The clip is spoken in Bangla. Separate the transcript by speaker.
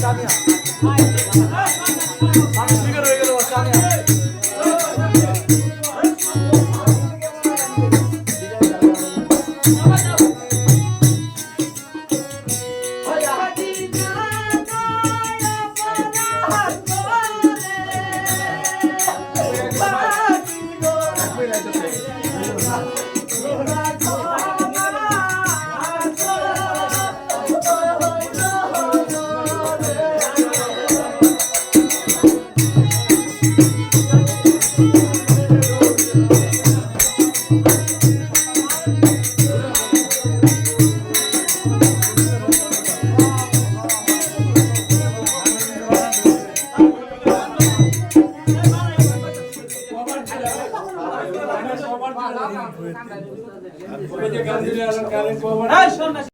Speaker 1: சாமி না